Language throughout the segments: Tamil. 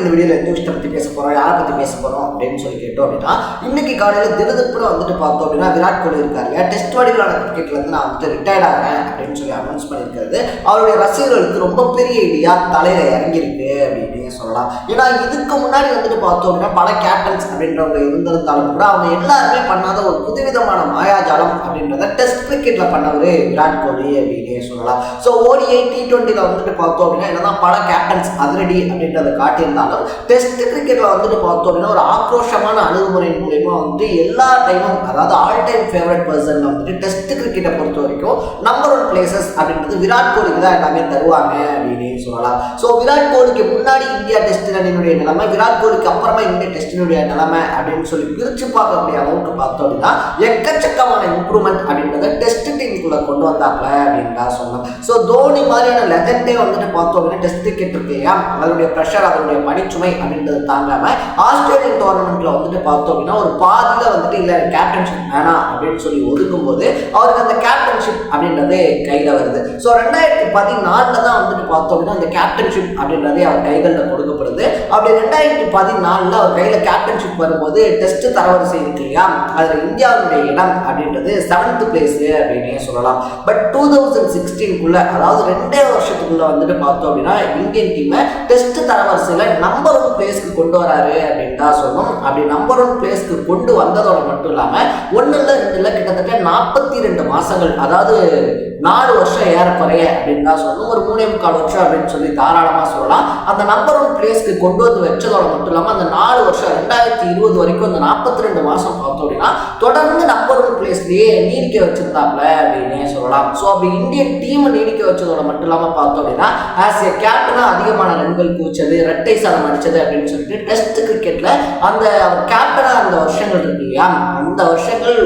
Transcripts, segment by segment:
இந்த வீடியோவில் எந்த விஷயத்தை பற்றி பேச போகிறோம் யாரை பற்றி பேச போகிறோம் அப்படின்னு சொல்லி கேட்டோம் அப்படின்னா இன்னைக்கு காலையில் தினதுப்புற வந்துட்டு பார்த்தோம் அப்படின்னா விராட் கோலி இருக்காரு. டெஸ்ட் வடிவிலான கிரிக்கெட்லேருந்து நான் வந்துட்டு ரிட்டையர்ட் ஆகிறேன் அப்படின்னு சொல்லி அனௌன்ஸ் பண்ணியிருக்கிறது. அவருடைய ரசிகர்களுக்கு ரொம்ப பெரிய ஐடியா தலையில் இறங்கியிருக்கு அப்படின்னு சொல்லலாம். ஏன்னா இதுக்கு முன்னாடி வந்துட்டு பார்த்தோம் அப்படின்னா பல கேப்டன்ஸ் அப்படின்றவங்க இருந்திருந்தாலும் கூட அவங்க எல்லாருமே பண்ணாத ஒரு புதுவிதமான மாயாஜாலம் அப்படின்றத டெஸ்ட் கிரிக்கெட்டில் பண்ணவர் விராட் கோலி அப்படின்னு சொல்லலாம். ஸோ ஓடிஐ டி டுவெண்ட்டியில் வந்துட்டு பார்த்தோம் அப்படின்னா என்னதான் பல கேப்டன்ஸ் அதிரடி அப்படின்றத காட்டியிருந்தாலும் டெஸ்ட் கிரிக்கெட்டில் வந்துட்டு பார்த்தோம் அப்படின்னா ஒரு ஆக்ரோஷமான அணுகுமுறை மூலயமா வந்து எல்லா டைமும் அதாவது ஆல் டைம் ஃபேவரட் பர்சன் வந்துட்டு டெஸ்ட் கிரிக்கெட்டை பொறுத்த வரைக்கும் நம்பர் ஒன் பிளேசஸ் அப்படின்றது விராட் கோலிக்கு தான் எல்லாமே தருவாங்க அப்படின்னு சொல்லலாம் ஸோ விராட் கோலிக்கு முன்னாடி இந்தியா டெஸ்ட் அணியினுடைய நிலைமை விராட் கோலிக்கு அப்புறமா இந்திய டெஸ்டினுடைய நிலைமை அப்படின்னு சொல்லி பிரித்து பார்க்கக்கூடிய அளவுக்கு பார்த்தோம் அப்படின்னா எக்கச்சக்கமான இம்ப்ரூவ்மெண்ட் அப்படின்றத டெஸ்ட் டீமுக்குள்ள கொண்டு வந்தாங்க அப்படின்னு தான் சொன்னோம் ஸோ தோனி மாதிரியான லெஜண்டே வந்துட்டு பார்த்தோம் அப்படின்னா டெஸ்ட் கிரிக்கெட் இருக்கு இல்லையா? அதனுடைய ப்ரெஷர் அதனுடைய பணிச்சுமை அப்படின்றது தாங்காம ஆஸ்திரேலியன் டோர்னமெண்ட்ல வந்துட்டு பார்த்தோம் அப்படின்னா ஒரு பாதியில் வந்துட்டு இல்லை கேப்டன்ஷிப் வேணாம் அப்படின்னு சொல்லி ஒதுக்கும் போது அவருக்கு அந்த கேப்டன்ஷிப் அப்படின்றது கையில் வருது. ஸோ ரெண்டாயிரத்தி பதினாலில் தான் வந்துட்டு பார்த்தோம் அப்படின்னா அந்த கேப்டன்ஷிப் அப்படின்றதே அவர் கைகளில் கொடுக்கப்படுது. அப்படி ரெண்டாயிரத்தி பதினாலில் அவர் கையில் கேப்டன்ஷிப் வரும்போது டெஸ்ட் தரவரிசை இருக்கு இல்லையா? அதில் இந்தியாவுடைய இடம் அப்படின்றது செவன்த் பிளேஸ் அப்படின்னே சொல்லலாம். பட் டூ தௌசண்ட் சிக்ஸ்டீன்குள்ள அதாவது ரெண்டே வருஷத்துக்குள்ள வந்துட்டு பார்த்தோம் அப்படின்னா இந்தியன் டீமை டெஸ்ட் தரவரிசையில் நம்பர் ஒன் பிளேஸ்க்கு கொண்டு வராரு அப்படின்னு தான் சொல்லணும். அப்படி நம்பர் ஒன் பிளேஸ்க்கு கொண்டு வந்ததோட மட்டும் இல்லாமல் ஒன்றில் இல்லை கிட்டத்தட்ட நாற்பத்தி ரெண்டு மாதங்கள் அதாவது நாலு வருஷம் ஏறக்குறைய அப்படின்னு தான் சொல்லணும். ஒரு மூணே முக்கால் வருஷம் அப்படின்னு சொல்லி தாராளமாக சொல்லலாம். அந்த நம்பர் ஒன் பிளேஸ்க்கு கொண்டு வந்து வச்சதோட மட்டும் இல்லாமல் அந்த நாலு வருஷம் ரெண்டாயிரத்தி இருபது வரைக்கும் அந்த நாற்பத்தி ரெண்டு மாதம் பார்த்தோம் அப்படின்னா தொடர்ந்து நம்பர் ஒன் பிளேஸ்லேயே நீடிக்க வச்சிருந்தாப்ல அப்படின்னே சொல்லலாம். ஸோ அப்படி இந்தியன் டீமை நீடிக்க வச்சதோட மட்டும் இல்லாமல் பார்த்தோம் அப்படின்னா ஆஸ் ஏ கேப்டனாக அதிகமான ரன்கள் குவிச்சது ரெட்டை சாதம் அடிச்சது அப்படின்னு சொல்லிட்டு டெஸ்ட் கிரிக்கெட்டில் அந்த கேப்டனாக அந்த வருஷங்கள் இருக்கு இல்லையா? அந்த வருஷங்கள்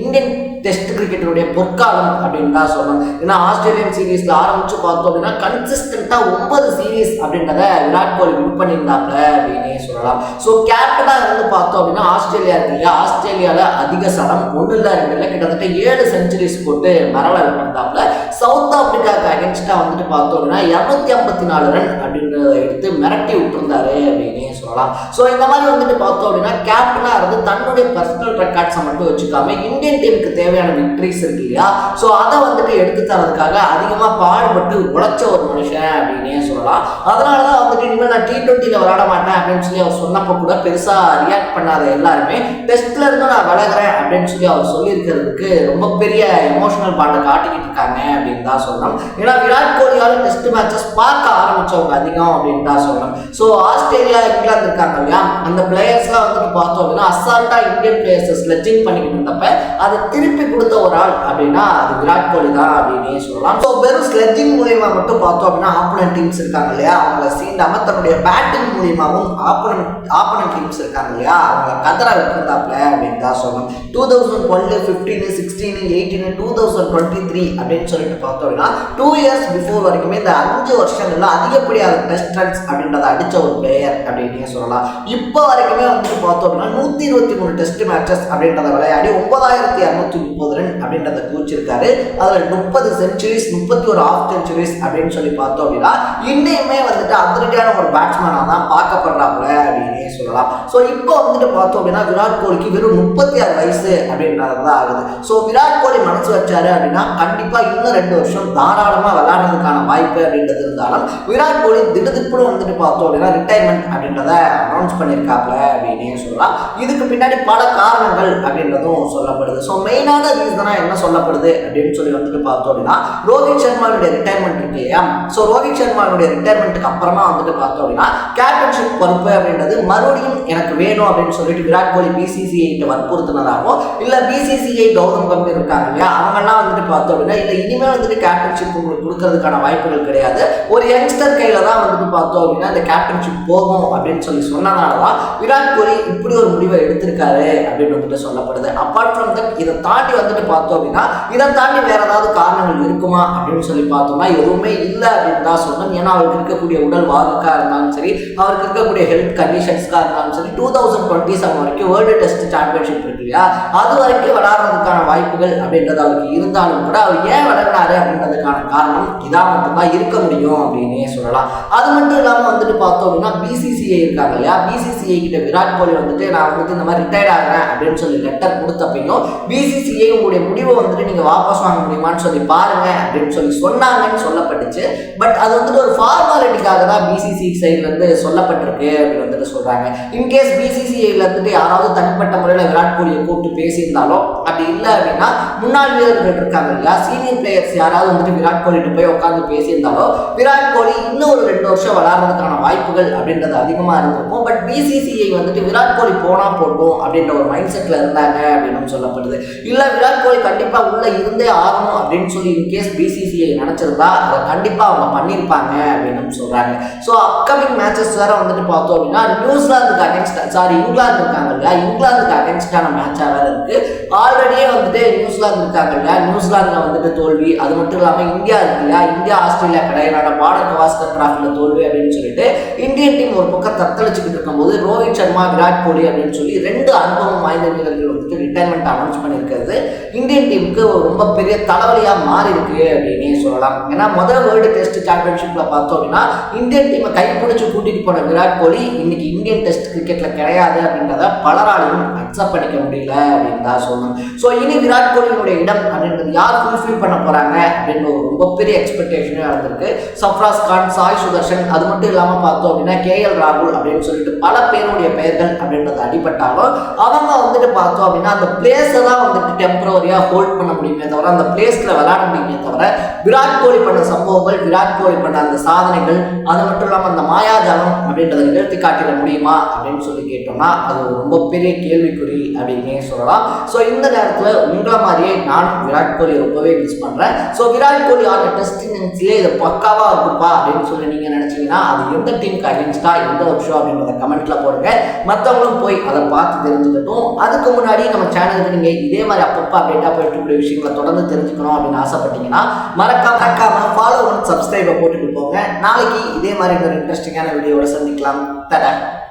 இந்தியன் டெஸ்ட் கிரிக்கெட்டினுடைய பொற்காலம் அப்படின்னு தான் சொல்லணும். ஏன்னா ஆஸ்திரேலியன் சீரீஸ்ல ஆரம்பிச்சு பார்த்தோம் அப்படின்னா கன்சிஸ்டண்டா ஒன்பது சீரீஸ் அப்படின்றத விராட் கோலி வின் பண்ணியிருந்தாப்ல அப்படின்னே சொல்லலாம். ஸோ கேப்டனா இருந்து பார்த்தோம் அப்படின்னா ஆஸ்திரேலியா இருக்கு இல்லையா? ஆஸ்திரேலியால அதிக சதம் ஒன்று இல்லை ரெண்டு இல்லை கிட்டத்தட்ட ஏழு செஞ்சுரிஸ் போட்டு மரவ பண்ணாப்ல சவுத் ஆப்பிரிக்காவுக்கு அகேன்ஸ்டாக வந்துட்டு பார்த்தோம்னா இரநூத்தி ஐம்பத்தி நாலு ரன் அப்படின்றத எடுத்து மிரட்டி விட்டுருந்தாரு அப்படின்னே சொல்லலாம். ஸோ இந்த மாதிரி வந்துட்டு பார்த்தோம் அப்படின்னா கேப்டனாக இருந்து தன்னுடைய பர்சனல் ரெக்கார்ட்ஸை மட்டும் வச்சுக்காம இந்தியன் டீமுக்கு தேவையான விக்ட்ரிஸ் இருக்கு இல்லையா? ஸோ அதை வந்துட்டு எடுத்து தரதுக்காக அதிகமாக பாடுபட்டு உழைச்ச ஒரு மனுஷன் அப்படின்னே சொல்லலாம். அதனால தான் வந்துட்டு இனிமேல் நான் டி ட்வெண்ட்டியில் விளாட மாட்டேன் அப்படின்னு சொல்லி அவர் சொன்னப்போ கூட பெருசாக ரியாக்ட் பண்ணாத எல்லாருமே டெஸ்ட்ல இருந்து நான் விளையாடுறேன் அப்படின்னு சொல்லி அவர் சொல்லியிருக்கிறதுக்கு ரொம்ப பெரிய எமோஷனல் பாட்டை காட்டிக்கிட்டு இருக்காங்க அப்படின்னு தான் சொல்லணும். ஏன்னா விராட் கோலியால் டெஸ்ட் மேட்சஸ் பார்க்க ஆரம்பிச்சவங்க அதிகம் அப்படின்னு தான் சொல்லணும். ஸோ ஆஸ்திரேலியா இங்கிலாந்து இருக்காங்க இல்லையா? அந்த பிளேயர்ஸ்லாம் வந்துட்டு பார்த்தோம் அப்படின்னா அசால்ட்டா இந்தியன் பிளேயர்ஸ் ஸ்லெட்ஜிங் பண்ணிக்கிட்டு இருந்தப்ப அதை திருப்பி கொடுத்த ஒரு ஆள் அப்படின்னா அது விராட் கோலி தான் அப்படின்னே சொல்லலாம். ஸோ வெறும் ஸ்லெட்ஜிங் மூலியமா மட்டும் பார்த்தோம் அப்படின்னா ஆப்போனன்ட் டீம்ஸ் இருக்காங்க இல்லையா? அவங்கள சீண்டாம தன்னுடைய பேட்டிங் மூலியமாவும் ஆப்போனன்ட் ஆப்போனன்ட் டீம்ஸ் இருக்காங்க இல்லையா? அவங்கள கதற விட்டுருந்தாப்ல அப்படின்னு தான் சொல்லணும். Two thousand twelve fifteen sixteen eighteen two thousand twenty three அப்படின்னு சொல்லிட்டு பார்த்தோம் அப்படின்னா டூ இயர்ஸ் பிஃபோர் வரைக்குமே இந்த அஞ்சு வருஷங்கள்ல அதிகப்படியாக டெஸ்ட் ரன்ஸ் அப்படின்றத அடிச்ச ஒரு பிளேயர் அப்படின்னே சொல்லலாம். இப்போ வரைக்குமே வந்துட்டு பார்த்தோம் அப்படின்னா நூற்றி இருபத்தி மூணு டெஸ்ட் மேட்சஸ் அப்படின்றத விளையாடி ஒன்பதாயிரத்தி இரநூத்தி முப்பது ரன் அப்படின்றத குவிச்சிருக்காரு. அதில் முப்பது செஞ்சுரிஸ் முப்பத்தி ஒரு ஆஃப் செஞ்சுரிஸ் அப்படின்னு சொல்லி பார்த்தோம் அப்படின்னா இன்னையுமே வந்துட்டு அதிரடியான ஒரு பேட்ஸ்மேனாக தான் பார்க்கப்படுறாப்புல அப்படின்னே சொல்லலாம். ஸோ இப்போ வந்துட்டு பார்த்தோம் அப்படின்னா விராட் கோலிக்கு வெறும் முப்பத்தி ஆறு வயசு அப்படின்றது தான் ஆகுது. ஸோ விராட் கோலி மனசு வச்சாரு அப்படின்னா கண்டிப்பாக இன்னும் ரெண்டு வருஷம் தாராளமாக விளையாடுறதுக்கான வாய்ப்பு அப்படின்றது இருந்தாலும் விராட் கோலி திடுதிப்புன்னு வந்துட்டு பார்த்தோம் அப்படின்னா ரிட்டையர்மெண்ட் அப்படின்றத அனௌன்ஸ் பண்ணியிருக்காப்ல அப்படின்னே சொல்லலாம். இதுக்கு பின்னாடி பல காரணங்கள் அப்படின்றதும் சொல்லப்படுது. ஸோ மெயினான ரீசனாக என்ன சொல்லப்படுது அப்படின்னு சொல்லி வந்துட்டு பார்த்தோம் அப்படின்னா ரோஹித் சர்மாவுடைய ரிட்டையர்மெண்ட் இருக்கு இல்லையா? ஸோ ரோஹித் சர்மாவுடைய ரிட்டைர்மெண்ட்டுக்கு அப்புறமா வந்துட்டு பார்த்தோம் அப்படின்னா கேப்டன்ஷிப் பொறுப்பு அப்படின்றது மறுபடியும் எனக்கு வேணும் அப்படின்னு சொல்லிட்டு விராட் கோலி பிசிசிஐ வற்புறுத்தினதாகவும் இல்லை பிசிசிஐ கௌதம் கம்பீர் இருக்காங்க இல்லையா? அவங்கெல்லாம் வந்துட்டு பார்த்தோம் அப்படின்னா இல்லை இனிமேல் வந்துட்டு கேப்டன்ஷிப் உங்களுக்கு கொடுக்கறதுக்கான வாய்ப்புகள் கிடையாது. ஒரு யங்ஸ்டர் கையில் தான் வந்துட்டு பார்த்தோம் அப்படின்னா இந்த கேப்டன்ஷிப் போகும் அப்படின்னு சொல்லி சொன்னதால தான் விராட் கோலி இப்படி ஒரு முடிவை எடுத்திருக்காரு அப்படின்னு வந்துட்டு சொல்லப்படுது. அப்பார்ட் ஃப்ரம் தட் இதை தாண்டி வந்துட்டு பார்த்தோம் அப்படின்னா இதை தாண்டி வேற ஏதாவது காரணங்கள் இருக்குமா அப்படின்னு சொல்லி பார்த்தோம்னா எதுவுமே இல்லை அப்படின்னு தான் சொன்னோம் ஏன்னா அவருக்கு இருக்கக்கூடிய உடல் வாக்குக்காக இருந்தாலும் சரி அவருக்கு இருக்கக்கூடிய ஹெல்த் கண்டிஷன்ஸ்க்காக இருந்தாலும் சரி டூ தௌசண்ட் டுவெண்ட்டி செவன் வரைக்கும் வேர்ல்டு டெஸ்ட் சாம்பியன்ஷிப் இருக்கு இல்லையா? அது வரைக்கும் விளாட்றதுக்கான வாய்ப்புகள் அப்படின்றது அவருக்கு இருந்தாலும் கூட அவர் ஏன் விளையாடுறாரு அப்படின்றதுக்கான காரணம் இதாக மட்டும்தான் இருக்க முடியும் அப்படின்னே சொல்லலாம். அது மட்டும் இல்லாமல் வந்துட்டு பார்த்தோம் அப்படின்னா பிசிசிஐ இருக்காங்க இல்லையா? பிசிசிஐ கிட்ட விராட் கோலி வந்துட்டு நான் வந்துட்டு இந்த மாதிரி ரிட்டையர்ட் ஆகிறேன் அப்படின்னு சொல்லி லெட்டர் கொடுத்தப்பையும் பிசிசிஐ உங்களுடைய முடிவை வந்துட்டு நீங்கள் வாபஸ் வாங்க முடியுமான்னு சொல்லி பாருங்க அப்படின்னு சொல்லி சொன்னாங்கன்னு சொல்லப்பட்டுச்சு. பட் அது வந்துட்டு ஒரு ஃபார்மாலிட்டிக்காக தான் பிசிசி சைட்லேருந்து சொல்லப்பட்டிருக்கு அப்படின்னு வந்துட்டு சொல்கிறாங்க இன்கேஸ் பிசிசிஐல இருந்துட்டு யாராவது தனிப்பட்ட முறையில் விராட் கோலியை கூப்பிட்டு பேசியிருந்தாலும் அப்படி இல்லை அப்படின்னா முன்னாள் வீரர்கள் இருக்காங்க இல்லையா? சீனியர் பிளேயர் பிளேயர்ஸ் யாராவது வந்துட்டு விராட் கோலிட்டு போய் உட்காந்து பேசியிருந்தாலும் விராட் கோலி இன்னும் ஒரு ரெண்டு வருஷம் விளாட்றதுக்கான வாய்ப்புகள் அப்படின்றது அதிகமாக இருந்திருக்கும். பட் பிசிசிஐ வந்துட்டு விராட் கோலி போனால் போட்டும் அப்படின்ற ஒரு மைண்ட் செட்டில் இருந்தாங்க அப்படின்னு சொல்லப்படுது. இல்லை விராட் கோலி கண்டிப்பாக உள்ளே இருந்தே ஆகணும் அப்படின்னு சொல்லி இன்கேஸ் பிசிசிஐ நினச்சிருந்தா அதை கண்டிப்பாக அவங்க பண்ணியிருப்பாங்க அப்படின்னு சொல்கிறாங்க ஸோ அப்கமிங் மேட்சஸ் வேற வந்துட்டு பார்த்தோம் அப்படின்னா நியூசிலாந்துக்கு அகேன்ஸ்ட் சாரி இங்கிலாந்து இருக்காங்க இல்லையா? இங்கிலாந்துக்கு அகேன்ஸ்டான மேட்சாக வேறு இருக்குது ஆல்ரெடியே வந்துட்டு நியூசிலாந்து இருக்காங்க இல்லையா? நியூசிலாந்தில் வந்துட்டு தோல்வி அது மட்டும் இல்லாமல் இந்தியா இருக்கு இல்லையா? இந்தியா ஆஸ்திரேலியா கிடையாது பாரத் கவாஸ்கர் டிராஃபியில் தோல்வி அப்படின்னு சொல்லிட்டு இந்தியன் டீம் ஒரு பக்கம் தத்தளிச்சுக்கிட்டு இருக்கும்போது ரோஹித் சர்மா விராட் கோலி அப்படின்னு சொல்லி ரெண்டு அனுபவம் வாய்ந்த வீரர்கள் வந்துட்டு ரிட்டைர்மெண்ட் அனௌன்ஸ் பண்ணியிருக்கிறது. இந்தியன் டீமுக்கு ரொம்ப பெரிய தலைவலியாக மாறி இருக்கு அப்படின்னே சொல்லலாம். ஏன்னா முதல் வேர்ல்டு டெஸ்ட் சாம்பியன்ஷிப்ல பார்த்தோம் அப்படின்னா இந்தியன் டீமை கைப்பிடிச்சு கூட்டிட்டு போன விராட் கோலி இன்னைக்கு இந்தியன் டெஸ்ட் கிரிக்கெட்ல கிடையாது அப்படின்றத பலராலையும் அக்செப்ட் பண்ணிக்க முடியல அப்படின்னு தான் சொல்லணும். ஸோ இனி விராட் கோலியினுடைய இடம் அப்படின்றது யார் ஃபுல்ஃபில் பண்ண போறாங்க? அப்படின்னு ஒரு ரொம்ப பெரிய எக்ஸ்பெக்டேஷனே நடந்திருக்கு சஃப்ராஸ் கான் சாய் சுதர்ஷன் அது மட்டும் இல்லாமல் பார்த்தோம் அப்படின்னா கே எல் ராகுல் அப்படின்னு சொல்லிட்டு பல பேருடைய பெயர்கள் அப்படின்றது அடிபட்டாலும் அவங்க வந்துட்டு பார்த்தோம் அப்படின்னா அந்த பிளேஸை தான் வந்துட்டு டெம்பரவரியாக ஹோல்ட் பண்ண முடியுமே தவிர அந்த பிளேஸில் விளாட முடியுமே தவிர விராட் கோலி பண்ண சம்பவங்கள் விராட் கோலி பண்ண அந்த சாதனைகள் அது மட்டும் இல்லாமல் அந்த மாயாஜாலம் அப்படின்றத நிகழ்த்தி காட்டிட முடியுமா அப்படின்னு சொல்லி கேட்டோம்னா அது ரொம்ப பெரிய கேள்விக்குறி அப்படின்னே சொல்லலாம். ஸோ இந்த நேரத்தில் உங்களை மாதிரியே நானும் விராட் கோலி ரொம்பவே மிஸ் பண்ணுறேன் ஸோ விராட் கோலி ஆன டெஸ்ட் இன்னிங்ஸ்லேயே இது பக்காவாக இருக்குப்பா அப்படின்னு சொல்லி நீங்கள் நினச்சிங்கன்னா அது எந்த டீமுக்கு அகேன்ஸ்டா எந்த வருஷம் அப்படின்றத கமெண்ட்டில் போடுங்க. மற்றவங்களும் போய் அதை பார்த்து தெரிஞ்சுக்கட்டும். அதுக்கு முன்னாடி நம்ம சேனலுக்கு நீங்கள் இதே மாதிரி அப்பப்போ அப்டேட்டாக போயிட்டு இருக்கக்கூடிய விஷயங்களை தொடர்ந்து தெரிஞ்சுக்கணும் அப்படின்னு ஆசைப்பட்டீங்கன்னா மறக்காம மறக்காம ஃபாலோ பண்ணி சப்ஸ்கிரைபை போட்டுட்டு போங்க. நாளைக்கு இதே மாதிரி ஒரு இன்ட்ரெஸ்டிங்கான வீடியோவோட சந்திக்கலாம். தட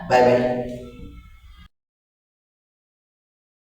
பை பை